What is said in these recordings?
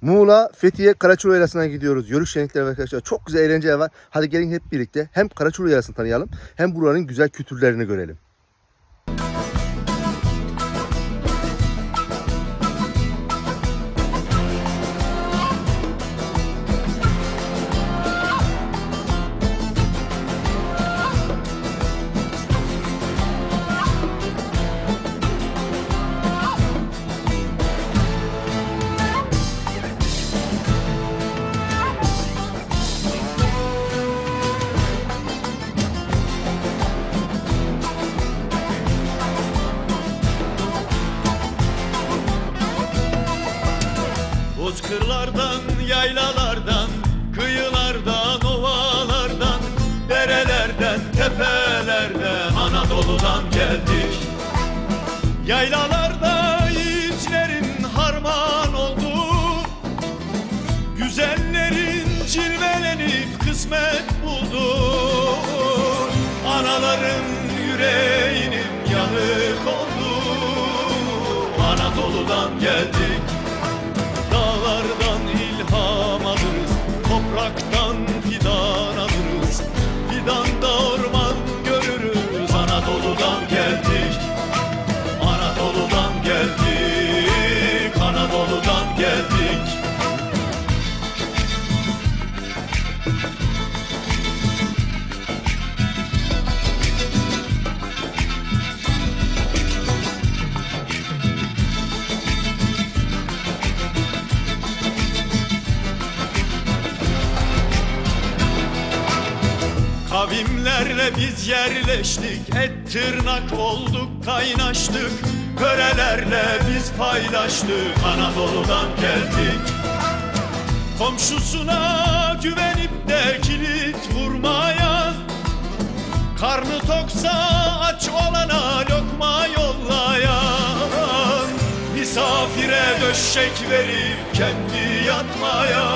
Muğla, Fethiye, Karaçuru Yaylası'na gidiyoruz. Yörük şenlikleri arkadaşlar. Çok güzel eğlenceler var. Hadi gelin hep birlikte hem Karaçuru Yaylası'nı tanıyalım hem buranın güzel kültürlerini görelim. Bozkırlardan, yaylalardan, kıyılardan, ovalardan, derelerden, tepelerden, Anadolu'dan geldik. Yaylalarda Kavimlerle biz yerleştik. Et tırnak olduk kaynaştık. Körelerle biz paylaştık. Anadolu'dan geldik. Komşusuna güvenip de kilit vurmaya. Karnı toksa aç olana lokma yollayan Misafire döşek verip kendi yatmaya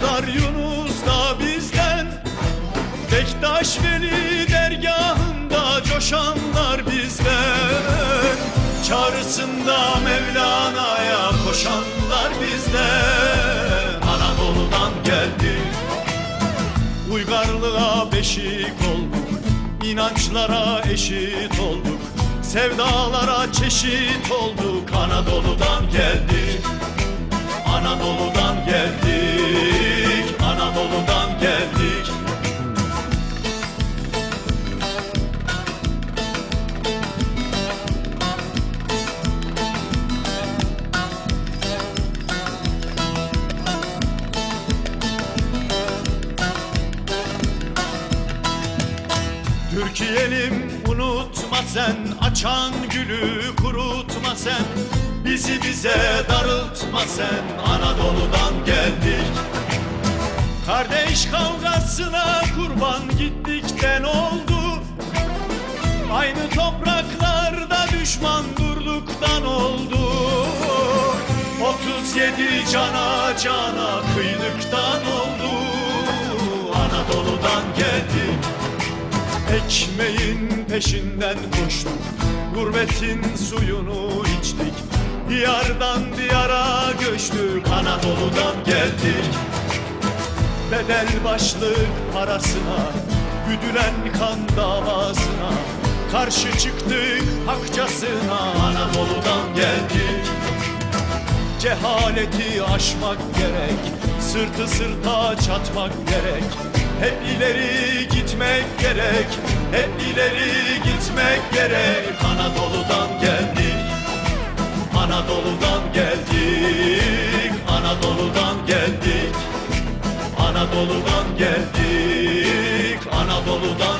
dostlar Yunus da bizden. Bektaş Veli dergahında coşanlar bizden. Çağrısında Mevlana'ya koşanlar bizden. Anadolu'dan geldik Uygarlığa beşik olduk. İnançlara eşit olduk. Sevdalara çeşit olduk. Anadolu'dan geldik Anadolu'dan geldik Anadolu'dan geldik. Türkiye'lim unutma sen Açan gülü kurutma sen. Bizi bize darıltma sen Anadolu'dan geldik Kardeş kavgasına kurban gittikten oldu. Aynı topraklarda düşman durduktan oldu. 37 cana cana kıydıktan oldu. Anadolu'dan geldik Ekmeğin peşinden koştuk. Gurbetin suyunu içtik Diyardan diyara göçtük Anadolu'dan geldik Bedel başlık parasına Güdülen kan davasına Karşı çıktık hakçasına Anadolu'dan geldik Cehaleti aşmak gerek Sırtı sırta çatmak gerek. Hep ileri gitmek gerek Hep ileri gitmek gerek. Anadolu'dan geldik Anadolu'dan geldik Anadolu'dan geldik. Anadolu'dan geldik Anadolu'dan